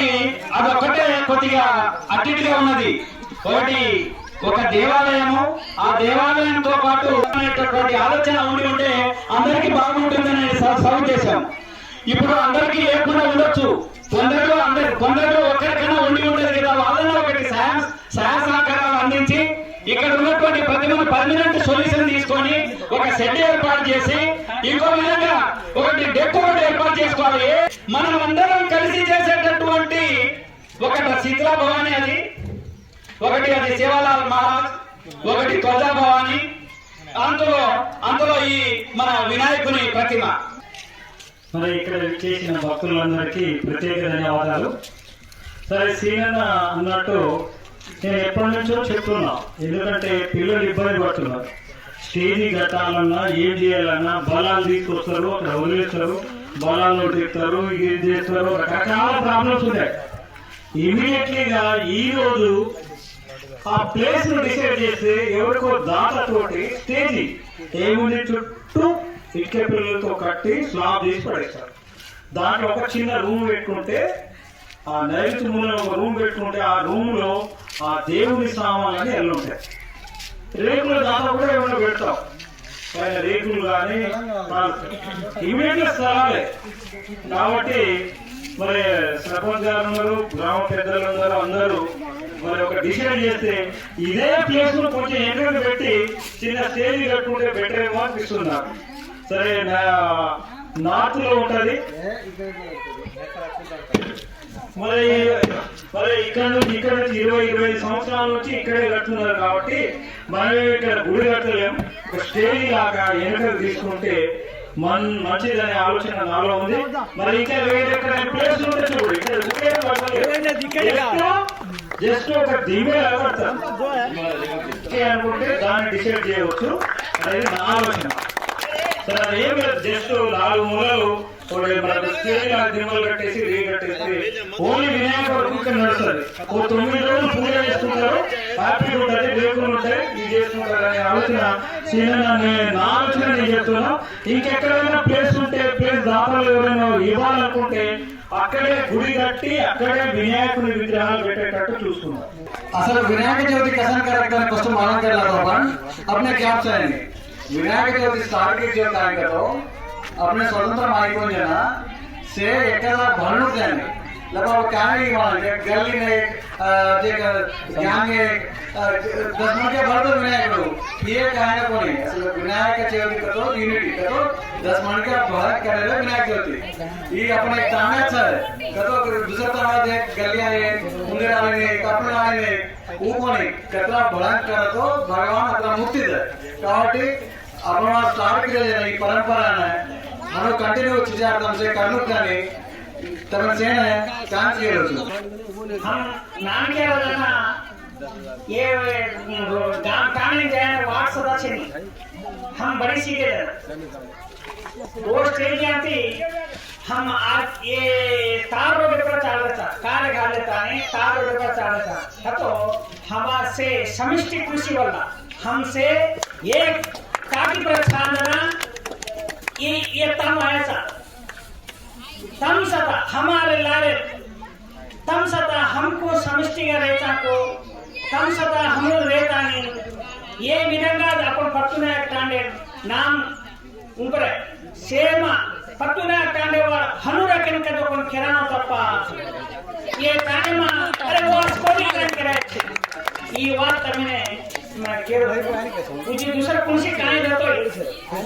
కాబట్టి అదొక్కటే కొద్దిగా అట్టిగా ఉన్నది. ఒకటి ఒక దేవాలయము. ఆ దేవాలయంతో పాటు అనేటటువంటి ఆలోచన ఉండి ఉంటే అందరికీ బాగుంటుందని సర్వ్ చేశాం ఇప్పుడు అందరికీ లేకుండా ఉండొచ్చు. కొందరు అందరు కొందరు ఒక్కరికైనా ఉండి ఉండదు కదా. వాళ్ళలో ఒకటి సహాయ సహాయ సహకారాలు అందించి ఇక్కడ ఉన్నటువంటి ప్రతి మంది పర్మనెంట్ సొల్యూషన్ తీసుకొని ఒక సెట్ ఏర్పాటు చేసి ఇంకో విధంగా ఒకటి డెక్ రోడ్ ఏర్పాటు చేసుకోవాలి. మనం అందరం కలిసి చేసేటటువంటి ఒకటి శీతలా భవాని అది ఒకటి అది శివలాల్ మహారాజ్ ఒకటి ధ్వజా భవాని అందులో అందులో ఈ మన వినాయకుని ప్రతిమ. మరి ఇక్కడ చేసిన భక్తులందరికీ ప్రత్యేక ధన్యవాదాలు. సరే సీనన్న అన్నట్టు నేను ఎప్పటి నుంచో చెప్తున్నా ఎందుకంటే పిల్లలు ఇబ్బంది పడుతున్నారు. స్టేజీ కట్టాలన్నా ఏం చేయాలన్నా బలాలు తీసుకొస్తారు అక్కడ వదిలేస్తారు బలాలు తీస్తారు ఏం చేస్తారు రకరకాల ప్రాబ్లమ్స్ ఉన్నాయి ఇమీడియట్లీగా ఈ రోజు ఆ ప్లేస్ను డిసైడ్ చేసి ఎవరికో దాతతోటి స్టేజీ ఏముంది చుట్టూ ఇటుక పిల్లలతో కట్టి స్లాబ్ చేసి పడేస్తారు. దాంట్లో ఒక చిన్న రూమ్ పెట్టుకుంటే ఆ నైరుతి మూల ఒక రూమ్ పెట్టుకుంటే ఆ రూమ్లో ఆ దేవుని సామాన్లని ఎల్లు ఉంటాయి? రేకుల దాంట్లో కూడా ఏమైనా పెడతాం పైన రేకులు కానీ ఇమీడియట్ స్థలాలే. కాబట్టి మరి సర్పంచ్ గారు ఉన్నారు గ్రామ పెద్దలు ఉన్నారు అందరూ మరి ఒక డిసైడ్ చేస్తే ఇదే ప్లేస్ను కొంచెం ఎన్నికలు పెట్టి చిన్న స్టేజ్ కట్టుకుంటే బెటర్ ఏమో అనిపిస్తున్నారు సరే నా నార్త్లో ఉంటది. మరి మరి ఇక్కడ నుంచి ఇక్కడ నుంచి ఇరవై ఇరవై ఐదు సంవత్సరాల నుంచి ఇక్కడే కట్టున్నారు కాబట్టి మనం ఇక్కడ గుడి కట్టలేం. ఒక స్టేజ్ లాగా వెనుకలు తీసుకుంటే మన్ మంచిదనే ఆలోచన నాలో ఉంది. మరి ఇంకా వేరే ఎక్కడ ప్లేస్ ఉంటే చూడు. ఇక్కడ. జస్ట్ ఒక దివ్య అనుకుంటే దాన్ని డిసైడ్ చేయవచ్చు. అనేది నా ఆలోచన. సరే అది ఏం లేదు. జస్ట్ నాలుగు మూలలు కట్టేసి నడుస్తుంది హ్యాపీ ఉంటాయి ఇంకెక్కడైనా ప్లేస్ ఉంటే ప్లేస్ దాతలు ఇవ్వాలనుకుంటే అక్కడే గుడి కట్టి అక్కడే వినాయకుని విగ్రహాలు పెట్టేటట్టు చూసుకున్నాం అసలు వినాయక చవితి కథన కార్యక్రమం కోసం మనం అప్నే క్యాప్స్ అయింది. వినాయక చవితి స్టార్ట్ చేసే కార్యక్రమం अपने स्वतंत्र मालिकों जना से एकला भरणूक जाने। लगभग नहीं मान जे गली ने जे दस मिनट के भर तो विनायक करो ये कहने को नहीं असल विनायक के चेव करो तो यूनिटी करो दस मिनट के भर करे रे विनायक ज्योति ये अपने एक ताना सर करो दूसरा तरह जे गलिया ये मुंगेर वाले ने कपड़े वाले ने वो कोने कतरा भरण कर तो भगवान अपना मुक्ति दे कहाँ कावटी अपना स्टार्ट करे ये परंपरा है। మనం కంటిన్యూ చేద్దాం సే కర్ను కానీ తమ సేన ఛాన్స్ చేయవచ్చు हम नाम के रोजाना ये गांव कामने जाए वार्ड सदस्य नहीं हम बड़ी सीटे वो स्टेज आती हम आज ये तार रोड पर चाल रहा कार्य गा लेता है तार रोड पर चाल रहा तो हमारे से समिष्टि कृषि वाला हमसे एक काटी प्रस्थान ये ये तम आया था तम सता हमारे लारे तम सता हमको समष्टि का रहता को तम सता हमरो रहता ने ये विंदा आपन फतुना टांडे नाम उबरे सेमा फतुना टांडे वाला हनुरा किन के तो कोन खेरा नत ये तने मा अरे ओस कोनी कर रहे छे ई बात तमने પૂજી દુસરા કુણસી કાંઈ નતો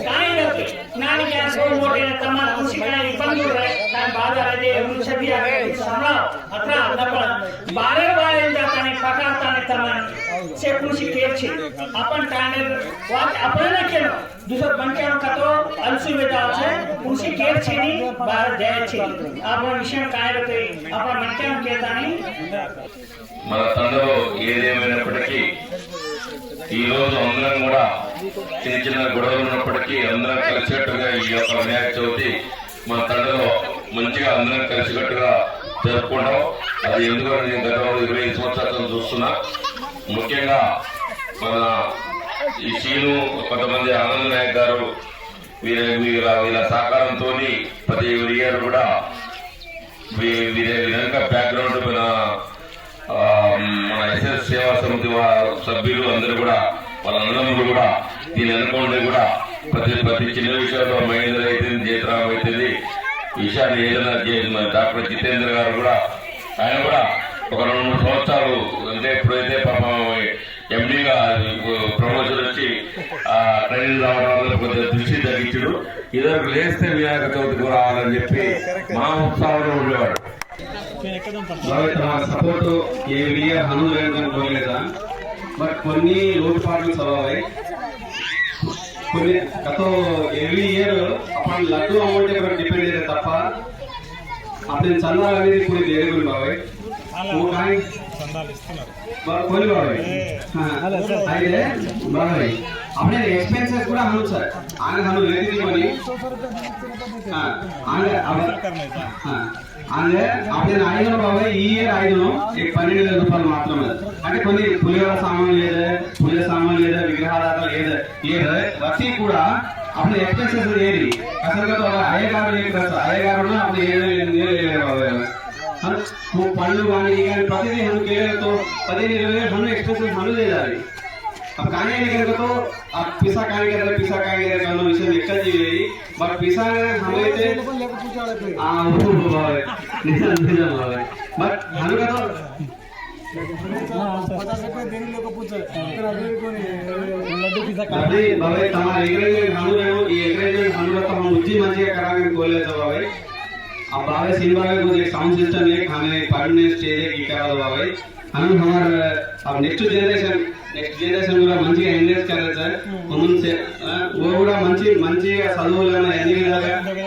કાંઈ નતો નાની કે સો મોટે તમાર કુણસી કાંઈ બંધ રહે કાંઈ બાદ આજે એમનું છબી આવે સાંભળો અતરા નપળ બારે બારે જાતાને પકડતાને તમાર છે કુણસી કે છે આપણ કાંઈ વાત આપણે ન કેનો દુસરો બંકેનો કતો અલસુ વેતા છે કુણસી કે છે ની બાર જાય છે આપણો વિષય કાંઈ રતે આપણો બંકેનો કેતાની మన తండ్రిలో ఏదేమైనప్పటికీ ఈ రోజు అందరం కూడా చిన్న చిన్న గొడవలు ఉన్నప్పటికీ అందరం కలిసికట్టుగా ఈ యొక్క వినాయక చవితి మన తండ్రిలో మంచిగా అందరం కలిసికట్టుగా జరుపుకుంటాం. అది ఎందుకంటే నేను గత ఇరవై ఐదు సంవత్సరాలు చూస్తున్నా. ముఖ్యంగా మన ఈ సీను కొంతమంది ఆనంద్ నాయక్ గారు వీళ్ళ వీళ్ళ వీళ్ళ సహకారంతో ప్రతి ఇయర్ కూడా వీరి విధంగా బ్యాక్గ్రౌండ్ మన మన ఎస్ఎస్ సేవా సమితి సభ్యులు అందరూ కూడా వాళ్ళందరూ కూడా దీని అనుకోండి కూడా ప్రతి ప్రతి చిన్న విషయాల్లో మహేంద్ర అయితే జయరామ్ అవుతుంది విషయాన్ని ఏదైనా డాక్టర్ జితేంద్ర గారు కూడా ఆయన కూడా ఒక రెండు మూడు సంవత్సరాలు అంటే ఎప్పుడైతే పాపం ఎండిగా ప్రమోషన్ వచ్చి ఆ ట్రైనింగ్ రావడం వల్ల కొద్దిగా దృష్టి తగ్గించడు. ఇద్దరు లేస్తే వినాయక చవితికి రావాలని చెప్పి మా ఉత్సాహంలో ఉండేవాడు. సపోర్ట్ ఏ విడిగా అను లేదని కోరలేదా మరి కొన్ని లోటుపాట్లు సవాయి కొన్ని గత ఎవ్రీ ఇయర్ అప్పటి లడ్డు అమౌంట్ ఎవరు డిపెండ్ అయ్యారు తప్ప అతని చందాలు అనేది ఇప్పుడు వేరియబుల్ బాబాయ్. కొన్ని బాబాయ్. అయితే బాబాయ్ అప్పుడే ఎక్స్పెన్సెస్ కూడా అను సార్. ఆయన అను లేదు ఆయన అంటే అప్పుడు నేను అడిగిన బాబాయ్ ఈ ఇయర్ అడిగిన పన్నెండు వేల రూపాయలు మాత్రమే. అంటే కొన్ని పులిహోర సామాన్ లేదా పులి సామాన్ లేదా విగ్రహాధార లేదా ఏదో వచ్చి కూడా అప్పుడు ఎక్స్పెన్సెస్ ఏది అసలు అయ్యగారు అయ్యగారు అప్పుడు ఏడు వేలు నువ్వు పళ్ళు కానీ కానీ ప్రతిదీ హను కేలతో పదిహేను ఇరవై హను ఎక్స్పెన్సెస్ హను చేయాలి అప్పుడు కానీ ले जा रही अब कहानी नहीं करेगा तो आप पिसा कहानी कर रहे पिसा कहानी कर रहे विषय निकल जी रही बट पिसा हमें से आ वो बाबा निशान निशान बाबा बट हमें का तो अभी बाबा तमारा एग्रीमेंट हम लोग ये एग्रीमेंट हम लोग तो हम उच्ची मंजी का करांगे बोले నెక్స్ట్ జనరేషన్ కూడా మంచిగా ఎంగేజ్ కలర్ సార్. ఉమెన్స్ కూడా మంచి మంచిగా చదువులు అన్ని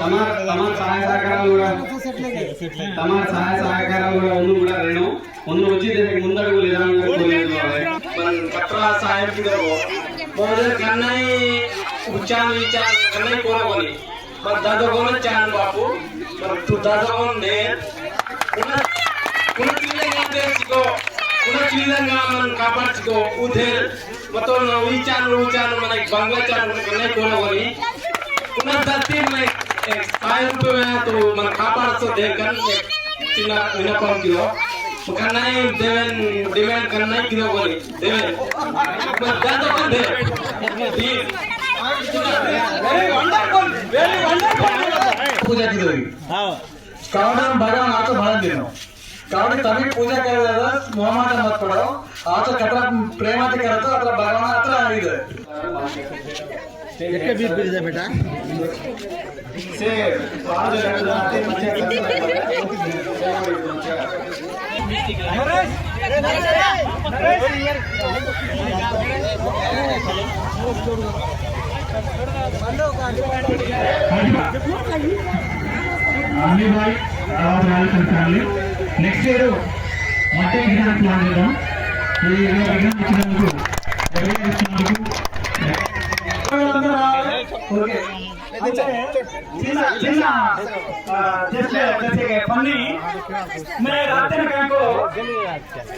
తమ తమ సహాయ సహకారాలు కూడా తమ సహాయ సహకారాలు కూడా ఉంది కూడా రేణు ముందు వచ్చి దానికి ముందడుగు లేదా సహాయం కన్నాయి ఉచ్చారణ విచారణ కన్నాయి కోరకొని. మరి దాదాపు చాను బాపు. మరి దాదాపు ఉండే ఉన్న చిన్న సిగో কোন চিল্লাঙ্গা মন কাপাট গো উধের মতন উইচান উইচান মানে বাংলা চান মানে কোন বলি কোন জাতি মানে সাইন মানে তো তো মানে কাপাট তো দেখন চিনা বিনা পাম কিলো কানাই দেবেন ডিমান্ড কানাই ভগবান আতো ভাড়া দিনো। కాబట్టి ತಮಗೆ ಪೂಜೆ ಕರೆದ ಮೊಹಮಾಟ ಮತ್ಕೊಡೋ ಆತ ಕತ್ರ ಪ್ರೇಮಾತಿ ಕರೆದು ಅಥವಾ ಭಗವಾನ ಹತ್ರ ಇದೆ ಎಕ್ಕೆ ಬೀರ್ ಬೀರಿದೆ ಬೇಟ ಸೇ అన్ని బాయ్ తర్వాత రాజకీయ నెక్స్ట్ ఇయర్ మట్టి విగ్రహం ప్లాన్ చేద్దాం ఈ విగ్రహం ఇచ్చినందుకు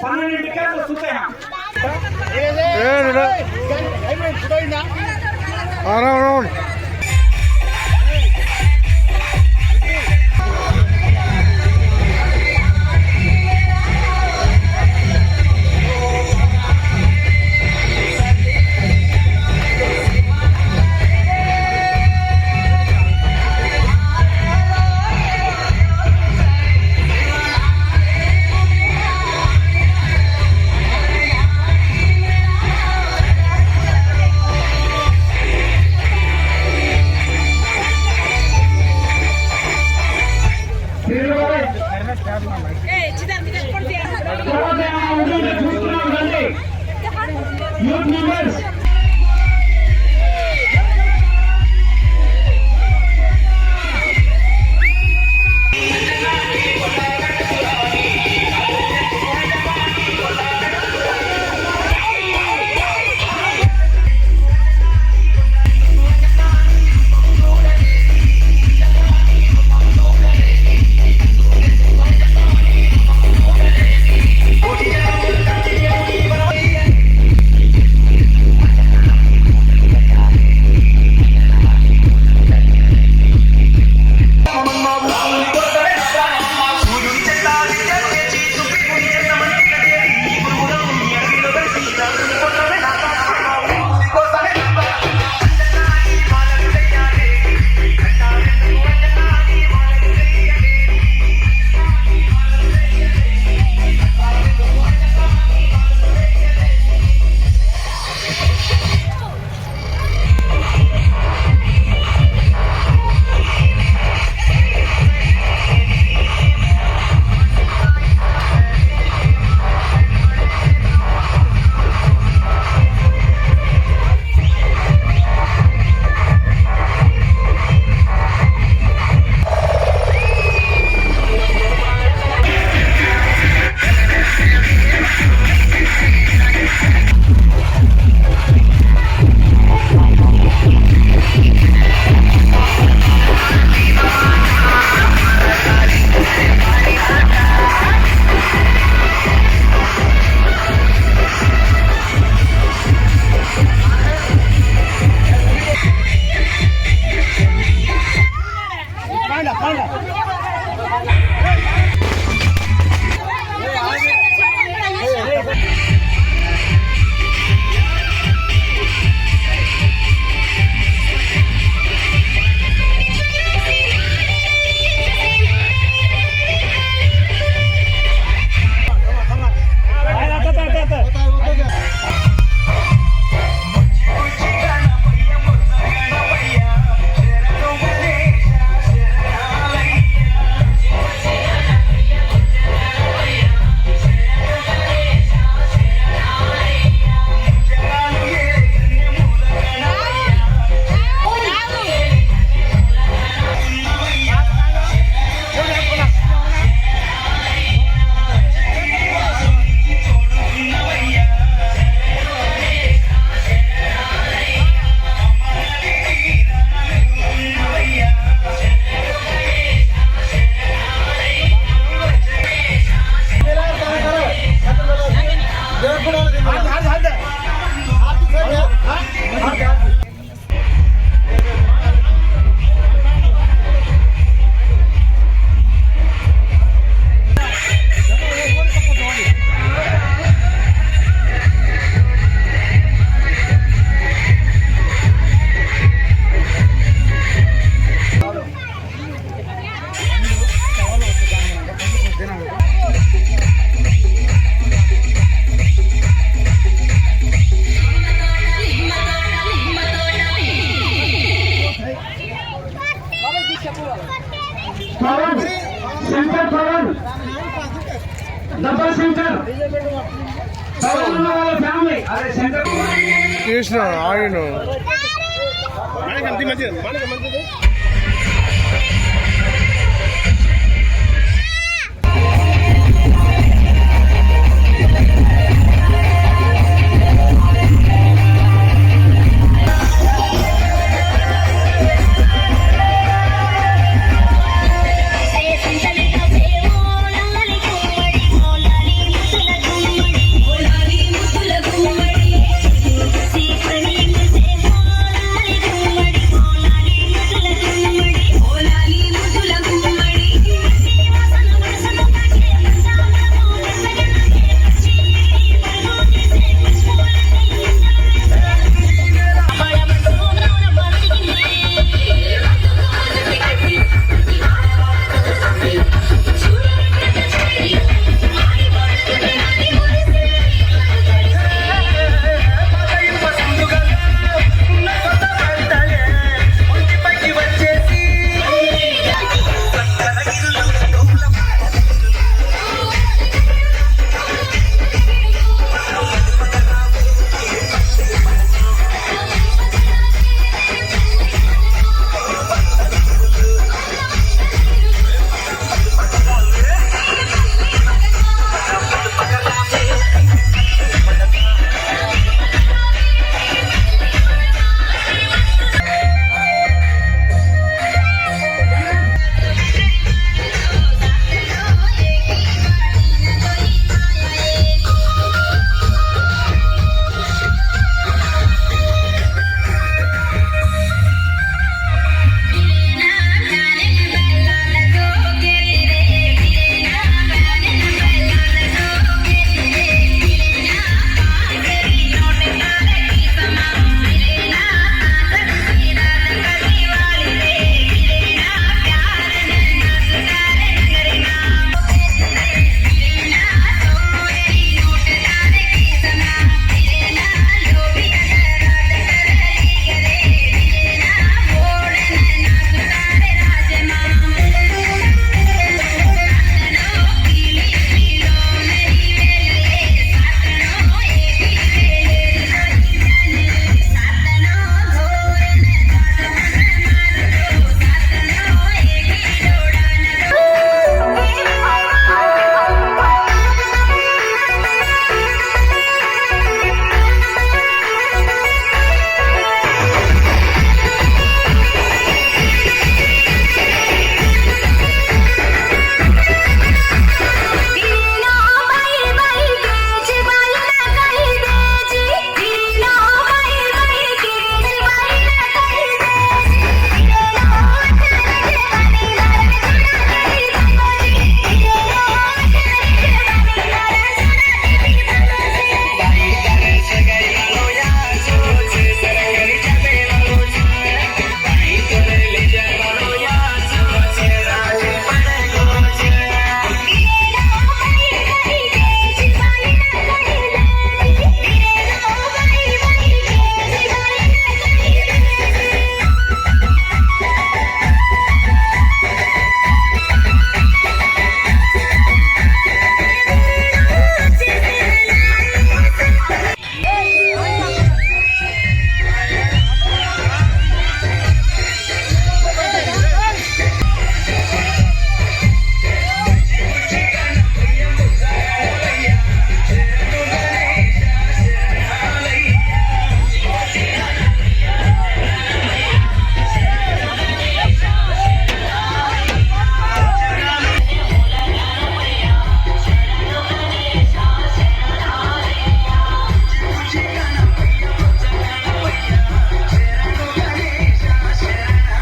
పన్నెండు 哎，鸡得记得，快点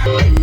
Bye.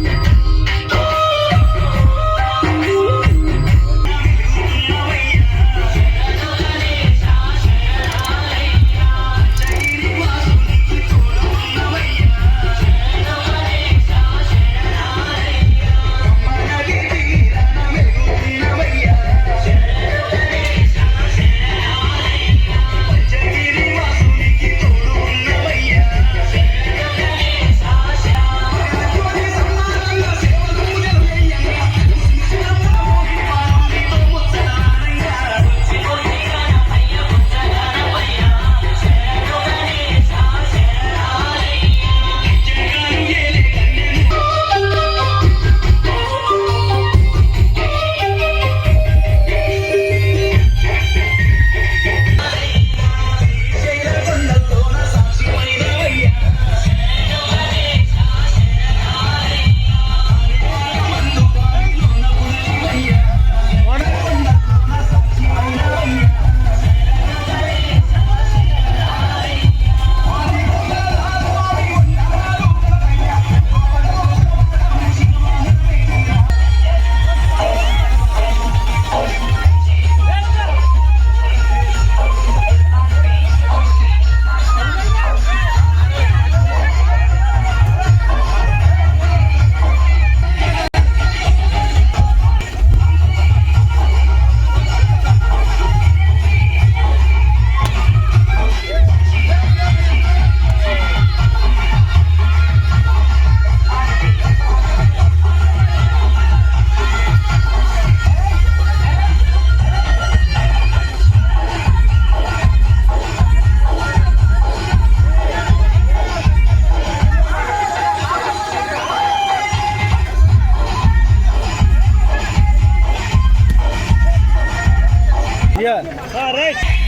Yan. Correct.